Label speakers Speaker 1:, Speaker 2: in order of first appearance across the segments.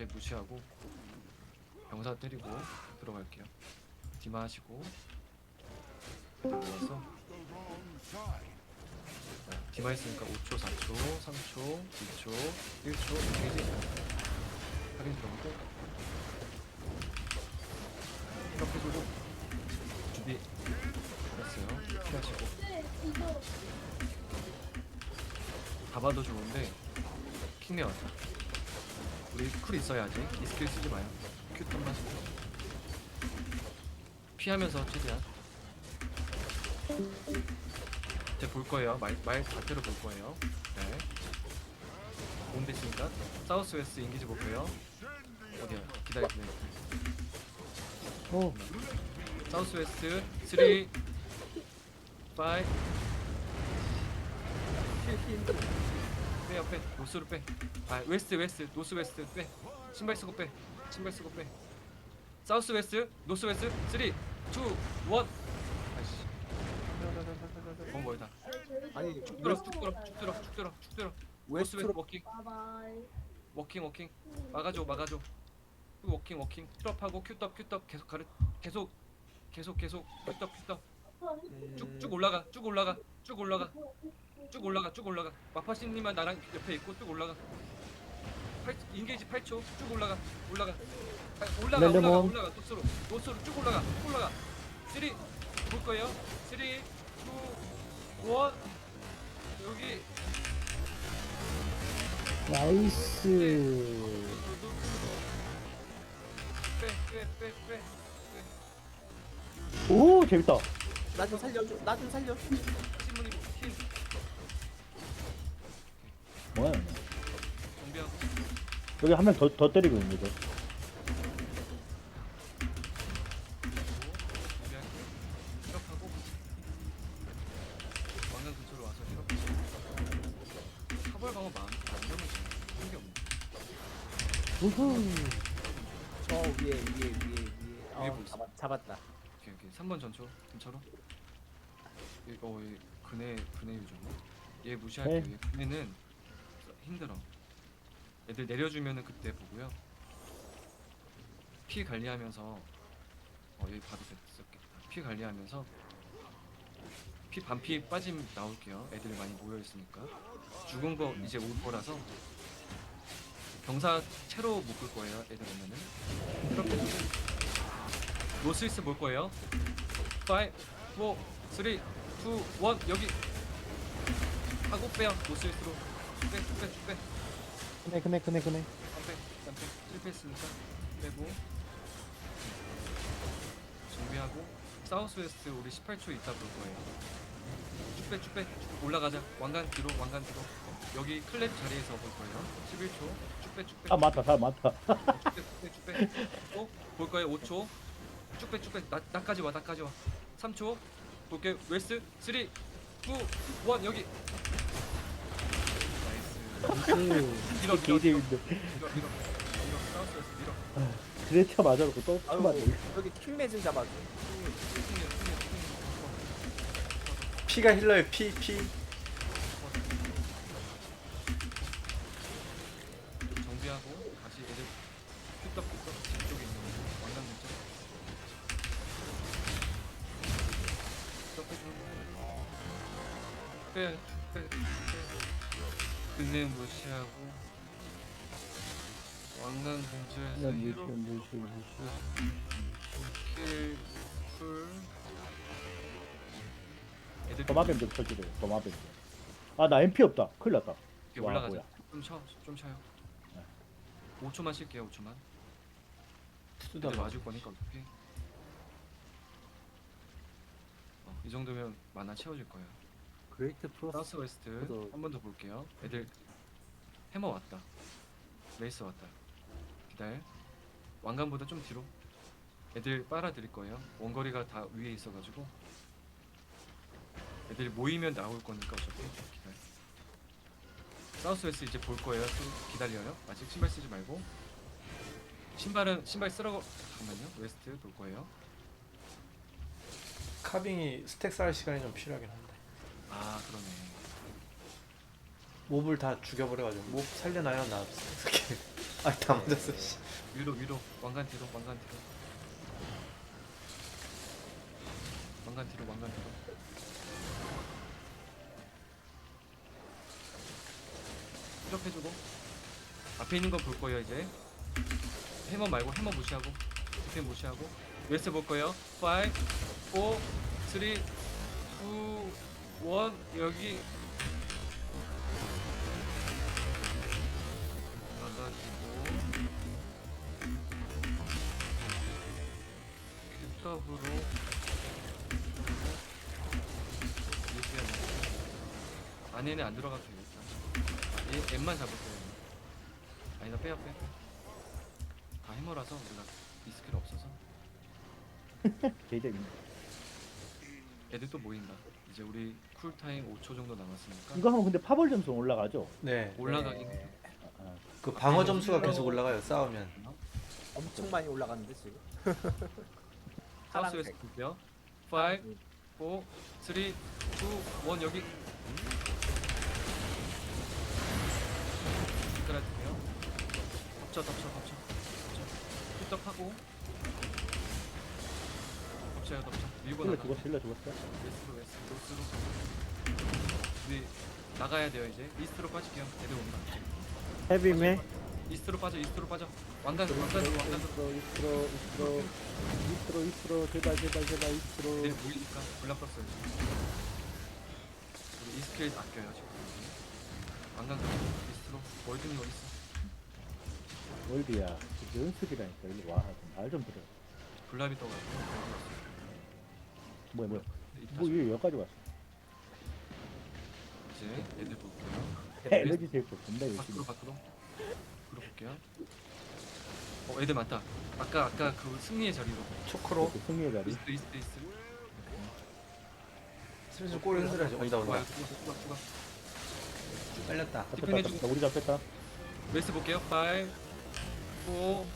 Speaker 1: 제 무시하고 병사 때리고 들어갈게요. 디마 하시고. 모아서. 자, 디마 했으니까 5초, 4초, 3초, 2초, 1초 이렇게 확인 들어가고. 이렇게 해주고. 준비. 됐어요. 피하시고. 잡아도 좋은데 킹네 왔다. 우리 쿨 있어야 아직 이 스킬 쓰지 마요. 큐 턴만 쓰고 피하면서 최대한 이제 볼 거예요. 말, 말 자체로 볼 거예요. 네. 온 됐으니까 사우스 웨스트 인기지 볼게요. 어디야? 기다려.
Speaker 2: 오,
Speaker 1: 사우스 웨스트 3 5 빼요 빼 노스로 빼아 웨스트 웨스트. 노스 웨스트. 빼. 신발 쓰고 빼. 신발 쓰고 빼. 사우스 웨스트. 노스 웨스트. 3 2 1 아이씨. 너무 멀다.
Speaker 3: 아니
Speaker 1: 쭉 들어 쭉 들어 쭉 들어 쭉 들어 쭉 들어. 노스 웨스트
Speaker 3: 웨스트로
Speaker 1: 워킹.
Speaker 4: 바이바이.
Speaker 1: 워킹 워킹. 막아줘 막아줘. 또 워킹 워킹. 큐업하고 큐업 큐업 계속 가르 계속 계속 계속. 큐업 큐업 쭉쭉 올라가 쭉 올라가 쭉 올라가 쭉 올라가 쭉 올라가. 마파씨님만 나랑 옆에 있고 쭉 올라가. 8, 인게이지 8초. 쭉 올라가 올라가. 아, 올라가 올라가
Speaker 2: 렐레몬.
Speaker 1: 올라가. 노스로 노스로 쭉 올라가 쭉 올라가. 3 볼 거예요. 3 2 1 여기.
Speaker 2: 나이스.
Speaker 1: 빼빼빼빼
Speaker 2: 오, 재밌다.
Speaker 3: 나 좀 살려줘 나 좀 살려.
Speaker 1: 신문이 흰
Speaker 2: 뭐야?
Speaker 1: 정비하고
Speaker 2: 여기 한 명 더 더 때리고 있는데.
Speaker 1: 준비할게 실업하고 왕관 근처로 와서 실업 사벌 방어 만 안정을 한게 없네
Speaker 2: 우후.
Speaker 3: 저 위에 위에 위에 위에 어,
Speaker 1: 보이지?
Speaker 3: 잡았, 잡았다
Speaker 1: 오케이 오케이 3번 전초 근처로 이거 얘 그네 그네 유저네 얘 무시할게요
Speaker 2: 네.
Speaker 1: 얘 그네는 힘들어. 애들 내려주면은 그때 보고요. 피 관리하면서 어 여기 봐도 됐었겠다. 피 관리하면서 피 반피 빠짐 나올게요. 애들 많이 모여있으니까. 죽은 거 이제 올 거라서 병사 채로 묶을 거예요 애들 오면은. 그렇게 해서 노스이스 볼 거예요. 5 4 3 2 1 여기 하고 빼요 노스이스로 빼빼빼빼
Speaker 2: 그네, 그네, 그네, 그네.
Speaker 1: 깜빼 깜빼 실패했으니까 빼고 준비하고 사우스 웨스트 우리 18초 있다 볼 거예요. 쭉 빼 쭉빼 올라가자. 왕관 뒤로 왕관 뒤로. 여기 클랩 자리에서 볼 거예요. 11초. 쭉 빼 쭉 빼
Speaker 2: 아, 맞다, 다 맞다.
Speaker 1: 쭉 빼 쭉빼 어? 볼 거예요. 5초. 쭉 빼 쭉 빼 나, 나까지 와 나까지 와. 3초. 볼게요. 웨스트 3 2 1 여기. 나
Speaker 2: 나이스.
Speaker 1: 밀어 밀어
Speaker 2: 개
Speaker 1: 밀어
Speaker 2: 재밌네.
Speaker 1: 밀어 밀어 밀어 사우스 웨스트 밀어
Speaker 2: 그레이터 맞아놓고 또
Speaker 3: 아유
Speaker 2: 맞네.
Speaker 3: 여기 킹매 좀 잡아줘
Speaker 5: 피가 힐러의 피, 피.
Speaker 1: 정비하고 다시 애들 큐떡 이쪽에 있는 왕관 큐떡 해주고 빼, 빼, 빼. 근내 무시하고 왕관 근처에서 히로
Speaker 2: 무시, 무시.
Speaker 1: 킬, 쿨 애들
Speaker 2: 도마뱀 좀 쳐주래, 도마뱀. 아, 나 MP 없다. 큰일 났다.
Speaker 1: 이렇게
Speaker 2: 와,
Speaker 1: 올라가자
Speaker 2: 뭐야.
Speaker 1: 좀 쳐, 좀 쳐요
Speaker 2: 네.
Speaker 1: 5초만 쉴게요 5초만
Speaker 5: 수다
Speaker 1: 애들 맞을 거니까 어차피 어, 이 정도면 만화 채워질 거예요
Speaker 3: 그레이트 플러스
Speaker 1: 사우스 웨스트
Speaker 3: 저도-
Speaker 1: 한 번 더 볼게요. 애들 해머 왔다. 레이스 왔다. 기다려. 왕관보다 좀 뒤로. 애들 빨아들일 거예요. 원거리가 다 위에 있어가지고. 애들이 모이면 나올 거니까 어차피. 기다려. 사우스 웨스트 이제 볼 거예요. 좀 기다려요. 아직 신발 쓰지 말고. 신발은 신발 쓰라고 잠깐만요. 웨스트 볼 거예요.
Speaker 5: 카빙이 스택 쌓을 시간이 좀 필요하긴 한데.
Speaker 1: 아 그러네.
Speaker 5: 몹을 다 죽여버려가지고 몹 살려놔요 나. 스택. 아다 맞았어 씨.
Speaker 1: 위로 위로. 왕관 뒤로 왕관 뒤로. 왕관 뒤로 왕관 뒤로. 이렇게주고. 앞에 있는 거 볼 거예요 이제. 해머 말고 해머 무시하고 디펜 무시하고. 웨스트 볼 거예요. 5 4 3 2 1 여기. 큐탑으로. 얘기하네 안에는 안 들어가도 되겠다. 얘 M만 잡을게요. 아니다 빼요 빼. 다 해머라서 우리가 이 스킬 없어서.
Speaker 2: 개재밌네.
Speaker 1: 애들 또 모인다. 이제 우리 쿨타임 5초 정도 남았으니까?
Speaker 2: 이거 하면 근데 파벌 점수 올라가죠?
Speaker 5: 네.
Speaker 1: 올라가긴
Speaker 3: 네.
Speaker 2: 아,
Speaker 5: 그 방어 점수가 계속 올라가요 싸우면.
Speaker 3: 엄청 많이 올라갔는데 지금.
Speaker 1: 사우스웨스트 볼게요. 5 4 3 2 1 여기. 끌어주세요. 덮쳐 덮쳐 덮쳐. 덮쳐. 삐떡하고. 덮쳐요 덮쳐 밀고
Speaker 2: 힐러
Speaker 1: 나가
Speaker 2: 죽었어, 힐러 죽었어.
Speaker 1: 웨스트로 웨스트 노스로. 우리 나가야 돼요 이제. 이스트로 빠질게요. 애들 온다.
Speaker 4: 헤비메
Speaker 1: 이스트로 빠져 이스트로 빠져. 왕관 왕관으로 왕관으로
Speaker 2: 이스트로, 이스트로, 이스트로, 이스트로, 이스트로, 제발, 제발, 제발, 이스트로.
Speaker 1: 보이니까 올라갔어요. 우리 이 스킬 아껴요 지금. 왕관 이스트로. 월등히 어딨어?
Speaker 2: 월드야, 연습이라니까. 일로 와. 말좀 들어.
Speaker 1: 블라비 떠가지고. 어디
Speaker 2: 뭐야, 뭐야. 뭐, 왜 여기까지 왔어?
Speaker 1: 이제 애들 볼게요
Speaker 2: 에너지 존나 열심히.
Speaker 1: 밖으로 밖으로 밖으로 볼게요 어 애들 많다 아까 아까 그 승리의 자리로
Speaker 5: 초크로
Speaker 2: 그 승리의 자리.
Speaker 1: 이스트 이스트 이스트
Speaker 5: 슬슬 꼬리 흔들어야지. 온다 온다.
Speaker 1: 좋아, 좋아.
Speaker 5: 빨렸다.
Speaker 2: 잡혔다,
Speaker 1: 디펜해주고.
Speaker 2: 잡혔다. 우리 잡혔다.
Speaker 1: 웨스 볼게요. 5,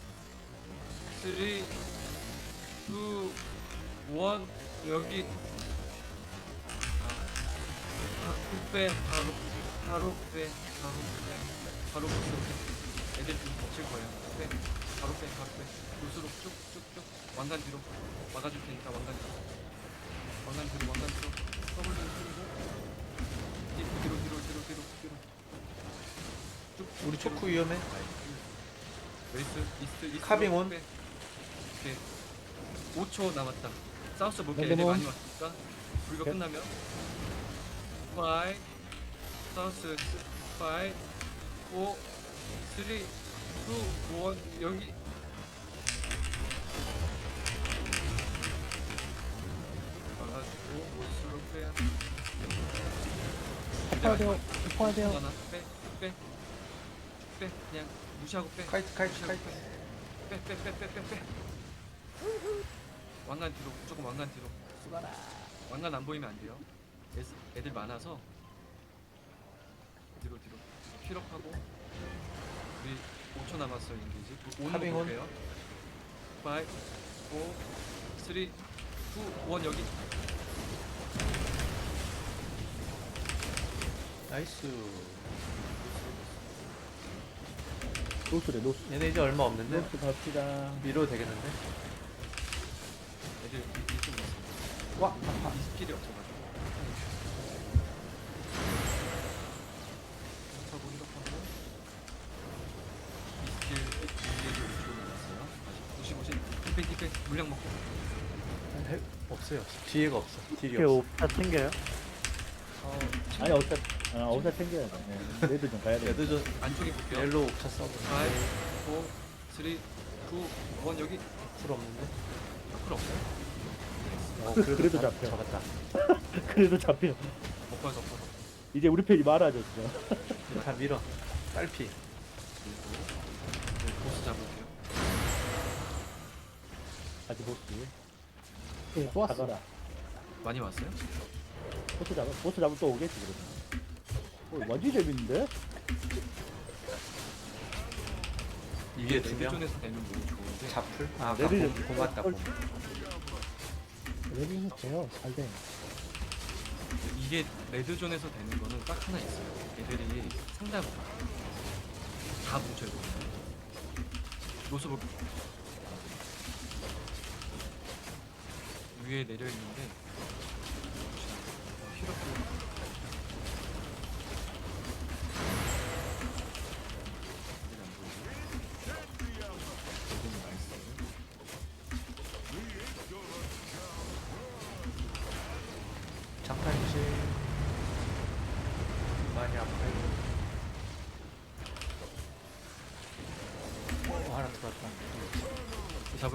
Speaker 1: 4, 3, 2, 1 여기. 아, 아, 빼 바로 바로 빼 바로 빼 바로 보스 애들 좀 덮칠 거예요. 빼 바로 빼 바로 빼 볼수록 쭉쭉쭉. 왕관 뒤로 막아줄 테니까 왕관 뒤로. 왕관 뒤로 왕관 뒤로. 더블 좀 뿌리고. 뒤로 뒤로 뒤로 뒤로 뒤로 뒤로. 쭉
Speaker 5: 우리 초크 위험해.
Speaker 1: 웨이스 이스트 이스트.
Speaker 5: 카빙 온.
Speaker 1: 빼. 오케이 5초 남았다 사우스 볼게.
Speaker 2: 랜덤
Speaker 1: 애들
Speaker 2: 온.
Speaker 1: 많이 왔으니까. 불가
Speaker 2: 오케이.
Speaker 1: 끝나면. 5 사우스 5 4 3 2 1 여기. 막아주고 못수로 빼야
Speaker 2: 파야 돼요. 파야 돼요.
Speaker 1: 하나 빼빼빼. 그냥 무시하고 빼.
Speaker 5: 카이트 카이트 카이트.
Speaker 1: 빼빼빼빼빼빼 왕관 뒤로 조금 왕관 뒤로
Speaker 3: 수고하라.
Speaker 1: 왕관 안 보이면 안 돼요 애스, 애들 많아서 뒤로 뒤로 힐업하고 우리 5초 남았어요 인게이지 오는 거
Speaker 5: 카빙 온.
Speaker 1: 볼게요 5 4 3 2 1 여기
Speaker 5: 나이스.
Speaker 2: 노스래, 노스.
Speaker 5: 얘네 이제 얼마 없는데
Speaker 2: 노스 갑시다.
Speaker 5: 밀어도 되겠는데?
Speaker 1: 애들 이쪽 와이 스킬이 없어가지고 이 스킬 다시 디펜 디펜 물량 먹고
Speaker 5: 해- 없어요. 뒤에가 없어. 딜이
Speaker 4: 이렇게
Speaker 5: 없어.
Speaker 4: 옵다 챙겨요?
Speaker 1: 어,
Speaker 2: 아니, 어디다, 아, 어디다 챙겨야 돼. 네. 레드 좀 가야 돼.
Speaker 5: 레드존
Speaker 1: 안쪽에 볼게요
Speaker 5: 옐로우 옵차 써보.
Speaker 1: 5 4 3 2 1 여기
Speaker 5: 풀 없는데?
Speaker 1: 풀 없어요?
Speaker 5: 어,
Speaker 2: 그래도
Speaker 5: 잡-
Speaker 2: 잡혀.
Speaker 5: 잡았다.
Speaker 2: 그래도 잡혀.
Speaker 1: 덮어 덮어 덮어
Speaker 2: 이제 우리 편이 많아졌어.
Speaker 5: 다 밀어. 딸피.
Speaker 1: 보스 잡을게요
Speaker 2: 아직 보스.
Speaker 4: 예, 또 왔어.
Speaker 2: 잡아라.
Speaker 1: 많이 왔어요?
Speaker 2: 보스 잡아. 보스 잡으면 또 오겠지, 그러면. 어, 완전 재밌는데?
Speaker 1: 이게
Speaker 5: 두 명?
Speaker 1: 레드존에서 되면 너무 좋은데
Speaker 5: 자풀? 아, 아까
Speaker 2: 레드
Speaker 5: 공, 공 맞다, 공.
Speaker 4: 레비는 돼요. 잘 돼.
Speaker 1: 이게 레드존에서 되는 거는 딱 하나 있어요 애들이 상담을 다 뭉쳐있거든요 노스 볼 위에 내려 있는데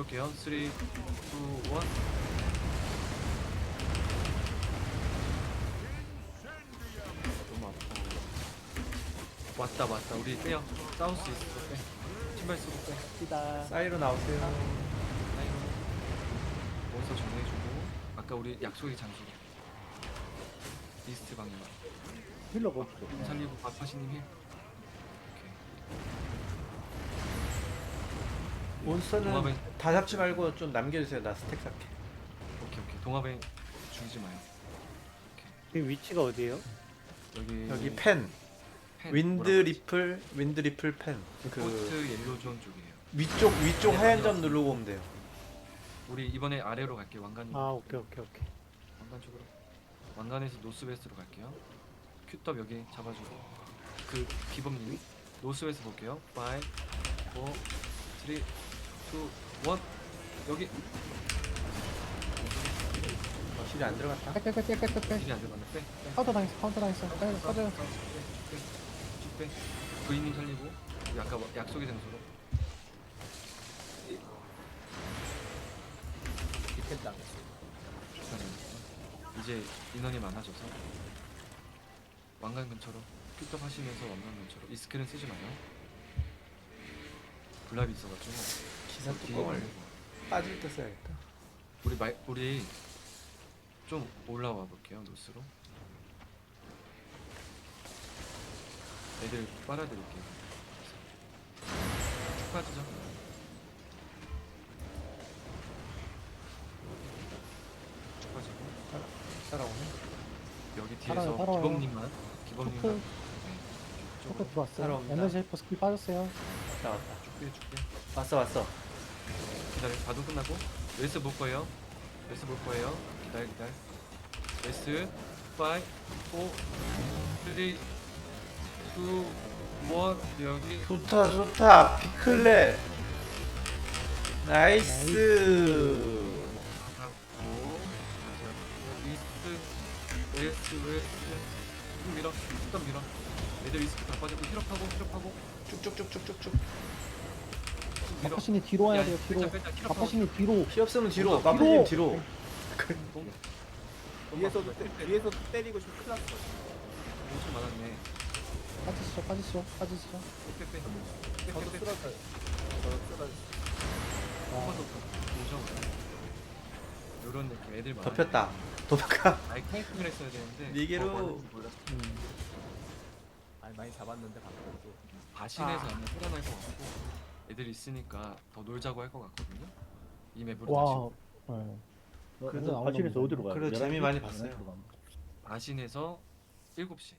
Speaker 1: 잡을게요. 3 2 1 너무 아파 왔다 왔다. 우리 빼요 싸울 수 있어. 빼 신발 쓰고 빼
Speaker 2: 삐다.
Speaker 5: 사이로 나오세요.
Speaker 1: 사이로. 원서 정리해주고. 아까 우리 약속의 장소로. 이스트 방향
Speaker 2: 힐러가 없어.
Speaker 1: 살리고 아파시님 힐
Speaker 5: 몬스터는
Speaker 1: 동합에
Speaker 5: 다 잡지 말고 좀 남겨주세요. 나 스택 쌓게.
Speaker 1: 오케이 오케이 동합에 죽이지 마요
Speaker 4: 지금 위치가 어디예요?
Speaker 1: 여기
Speaker 5: 여기 펜.
Speaker 1: 펜,
Speaker 5: 윈드
Speaker 1: 뭐라고 하지?
Speaker 5: 리플, 윈드 리플 펜. 그
Speaker 1: 포스트 옐로 존 쪽이에요
Speaker 5: 위쪽 위쪽
Speaker 1: 네,
Speaker 5: 하얀. 점 누르고 오면 돼요.
Speaker 1: 우리 이번에 아래로 갈게요 왕관님
Speaker 4: 아 오케이 오케이 오케이.
Speaker 1: 왕관 쪽으로 왕관에서 노스웨스트로 갈게요 큐떡 여기 잡아주고 그 기범님이 노스웨스트 볼게요 5 4 3 2 1 여기
Speaker 5: 실이 안 들어갔다.
Speaker 4: 빼빼빼빼빼빼.
Speaker 1: 일이 안 들어갔네 빼, 빼.
Speaker 4: 카운터 당했어 카운터 당했어. 빼 꺼져요.
Speaker 1: 쭉빼 부인님 살리고 우리 아까 약속의 장소로
Speaker 3: 디펜 당했어.
Speaker 1: 축하드립니다. 이제 인원이 많아져서 왕관 근처로 큐떡 하시면서 왕관 근처로 이 스킬은 쓰지 마요 블랍이 있어가지고
Speaker 5: 기사 뚜껑을
Speaker 1: 말고.
Speaker 5: 빠질 때 써야겠다.
Speaker 1: 우리 말 우리 좀 올라와 볼게요 노스로 애들 빨아드릴게요 쭉 빠지죠 쭉 빠지고
Speaker 5: 따라오네.
Speaker 1: 여기
Speaker 4: 따라와요,
Speaker 1: 뒤에서
Speaker 4: 따라와요.
Speaker 1: 기범님만 기범님만 네, 쪽으로
Speaker 4: 들어왔어요.
Speaker 5: 따라옵니다.
Speaker 4: 에너지 헬퍼 스킬 빠졌어요.
Speaker 5: 왔다 왔다.
Speaker 1: 쭉 빼, 쭉 빼.
Speaker 5: 왔어 왔어.
Speaker 1: 기다려. 바둑 끝나고. 웨스 볼 거예요. 웨스 볼 거예요. 기다려 기다려. 웨스. 5 4 3 2 1 여기.
Speaker 5: 좋다 좋다. 피클레. 나이스.
Speaker 1: 하고 이스트 웨스트 웨스트 쭉 밀어. 쭉 밀어. 애들 이스트 다 빠지고 힐업하고 힐업하고.
Speaker 5: 쭉쭉쭉쭉쭉쭉.
Speaker 4: 마파신이 뒤로 와야
Speaker 1: 야,
Speaker 4: 돼요. 뒤로. 마파신이 뒤로.
Speaker 5: 피 없으면 뒤로.
Speaker 1: 뒤로.
Speaker 5: 마파님 뒤로.
Speaker 1: 동-
Speaker 3: 위에서도 때, 위에서도 때리고 싶어 큰일 났어.
Speaker 1: 엄청 많았네
Speaker 4: 빠지시죠 빠지시죠 빠지시죠.
Speaker 1: 빼빼빼
Speaker 3: 저도
Speaker 1: 빼빼빼
Speaker 3: 쓰러져요. 저도 쓰러져.
Speaker 4: 아,
Speaker 1: 한번더 보죠 요런 느낌 애들 많아
Speaker 5: 덮였다. 도박가.
Speaker 1: 아예 카이팅을 했어야 되는데 많은지 몰랐어.
Speaker 4: 음.
Speaker 3: 아니 많이 잡았는데 방금 또.
Speaker 1: 바신에서
Speaker 5: 아.
Speaker 1: 아마 살아날 것 같고 애들 있으니까 더 놀자고 할 것 같거든요 이 맵으로
Speaker 4: 와. 네.
Speaker 2: 그래서 바실에서 어디로 가요?
Speaker 5: 그래도
Speaker 2: 11시?
Speaker 5: 재미 많이 봤어요.
Speaker 2: 들어가면.
Speaker 1: 바신에서 7시